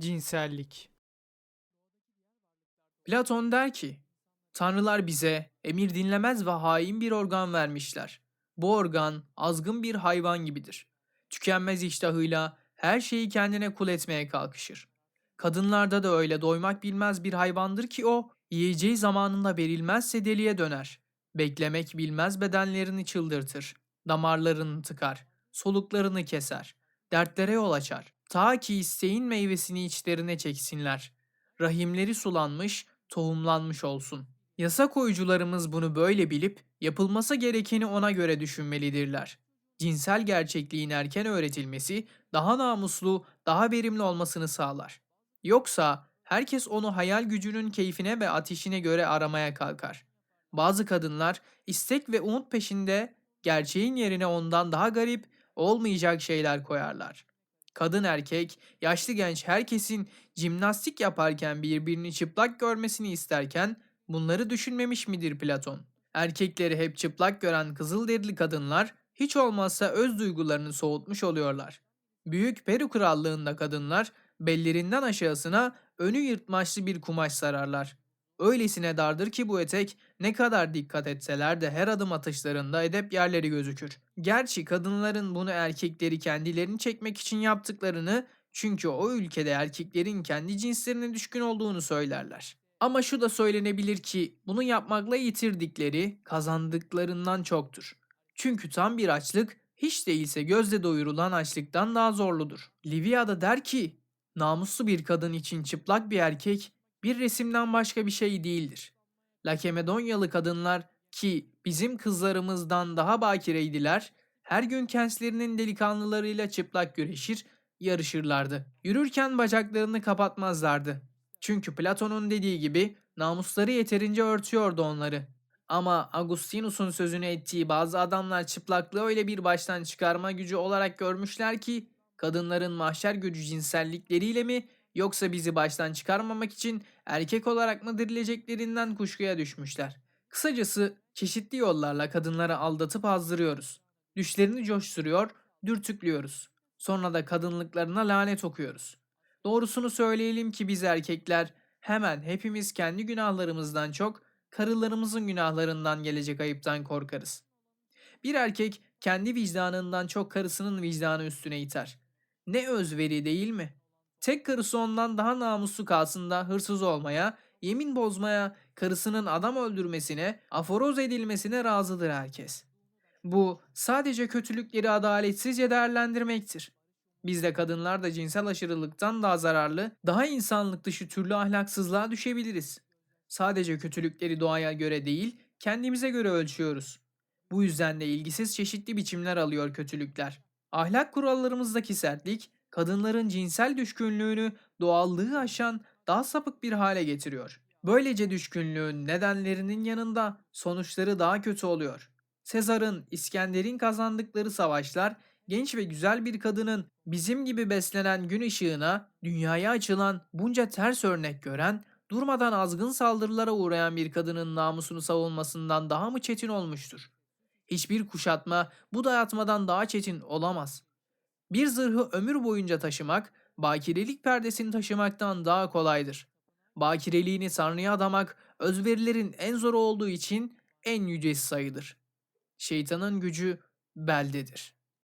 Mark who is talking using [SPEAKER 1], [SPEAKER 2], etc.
[SPEAKER 1] Cinsellik Platon der ki, Tanrılar bize emir dinlemez ve hain bir organ vermişler. Bu organ azgın bir hayvan gibidir. Tükenmez iştahıyla her şeyi kendine kul etmeye kalkışır. Kadınlarda da öyle doymak bilmez bir hayvandır ki o, yiyeceği zamanında verilmezse deliye döner. Beklemek bilmez bedenlerini çıldırtır. Damarlarını tıkar, soluklarını keser. Dertlere yol açar. Ta ki isteğin meyvesini içlerine çeksinler. Rahimleri sulanmış, tohumlanmış olsun. Yasa koyucularımız bunu böyle bilip yapılması gerekeni ona göre düşünmelidirler. Cinsel gerçekliğin erken öğretilmesi daha namuslu, daha verimli olmasını sağlar. Yoksa herkes onu hayal gücünün keyfine ve ateşine göre aramaya kalkar. Bazı kadınlar istek ve umut peşinde gerçeğin yerine ondan daha garip, olmayacak şeyler koyarlar. Kadın erkek, yaşlı genç herkesin jimnastik yaparken birbirini çıplak görmesini isterken bunları düşünmemiş midir Platon? Erkekleri hep çıplak gören kızılderili kadınlar hiç olmazsa öz duygularını soğutmuş oluyorlar. Büyük Peru krallığında kadınlar bellerinden aşağısına önü yırtmaçlı bir kumaş sararlar. Öylesine dardır ki bu etek ne kadar dikkat etseler de her adım atışlarında edep yerleri gözükür. Gerçi kadınların bunu erkekleri kendilerini çekmek için yaptıklarını çünkü o ülkede erkeklerin kendi cinslerine düşkün olduğunu söylerler. Ama şu da söylenebilir ki bunu yapmakla yitirdikleri kazandıklarından çoktur. Çünkü tam bir açlık hiç değilse gözle doyurulan açlıktan daha zorludur. Livia da der ki namuslu bir kadın için çıplak bir erkek bir resimden başka bir şey değildir. Lakemadonyalı kadınlar ki bizim kızlarımızdan daha bakireydiler, her gün kentlerinin delikanlılarıyla çıplak güreşir, yarışırlardı. Yürürken bacaklarını kapatmazlardı. Çünkü Platon'un dediği gibi namusları yeterince örtüyordu onları. Ama Agustinus'un sözünü ettiği bazı adamlar çıplaklığı öyle bir baştan çıkarma gücü olarak görmüşler ki kadınların mahşer gücü cinsellikleriyle mi yoksa bizi baştan çıkarmamak için erkek olarak mı dirileceklerinden kuşkuya düşmüşler. Kısacası çeşitli yollarla kadınları aldatıp azdırıyoruz. Düşlerini coşturuyor, dürtüklüyoruz. Sonra da kadınlıklarına lanet okuyoruz. Doğrusunu söyleyelim ki biz erkekler hemen hepimiz kendi günahlarımızdan çok karılarımızın günahlarından gelecek ayıptan korkarız. Bir erkek kendi vicdanından çok karısının vicdanı üstüne iter. Ne özveri değil mi? Tek karısı ondan daha namuslu kalsın da hırsız olmaya, yemin bozmaya, karısının adam öldürmesine, aforoz edilmesine razıdır herkes. Bu sadece kötülükleri adaletsizce değerlendirmektir. Bizde kadınlar da cinsel aşırılıktan daha zararlı, daha insanlık dışı türlü ahlaksızlığa düşebiliriz. Sadece kötülükleri doğaya göre değil, kendimize göre ölçüyoruz. Bu yüzden de ilgisiz çeşitli biçimler alıyor kötülükler. Ahlak kurallarımızdaki sertlik, kadınların cinsel düşkünlüğünü doğallığı aşan daha sapık bir hale getiriyor. Böylece düşkünlüğün nedenlerinin yanında sonuçları daha kötü oluyor. Sezar'ın, İskender'in kazandıkları savaşlar genç ve güzel bir kadının bizim gibi beslenen gün ışığına, dünyaya açılan bunca ters örnek gören, durmadan azgın saldırılara uğrayan bir kadının namusunu savunmasından daha mı çetin olmuştur? Hiçbir kuşatma bu dayatmadan daha çetin olamaz. Bir zırhı ömür boyunca taşımak, bakirelik perdesini taşımaktan daha kolaydır. Bakireliğini Tanrı'ya adamak, özverilerin en zor olduğu için en yücesi sayılır. Şeytanın gücü beldedir.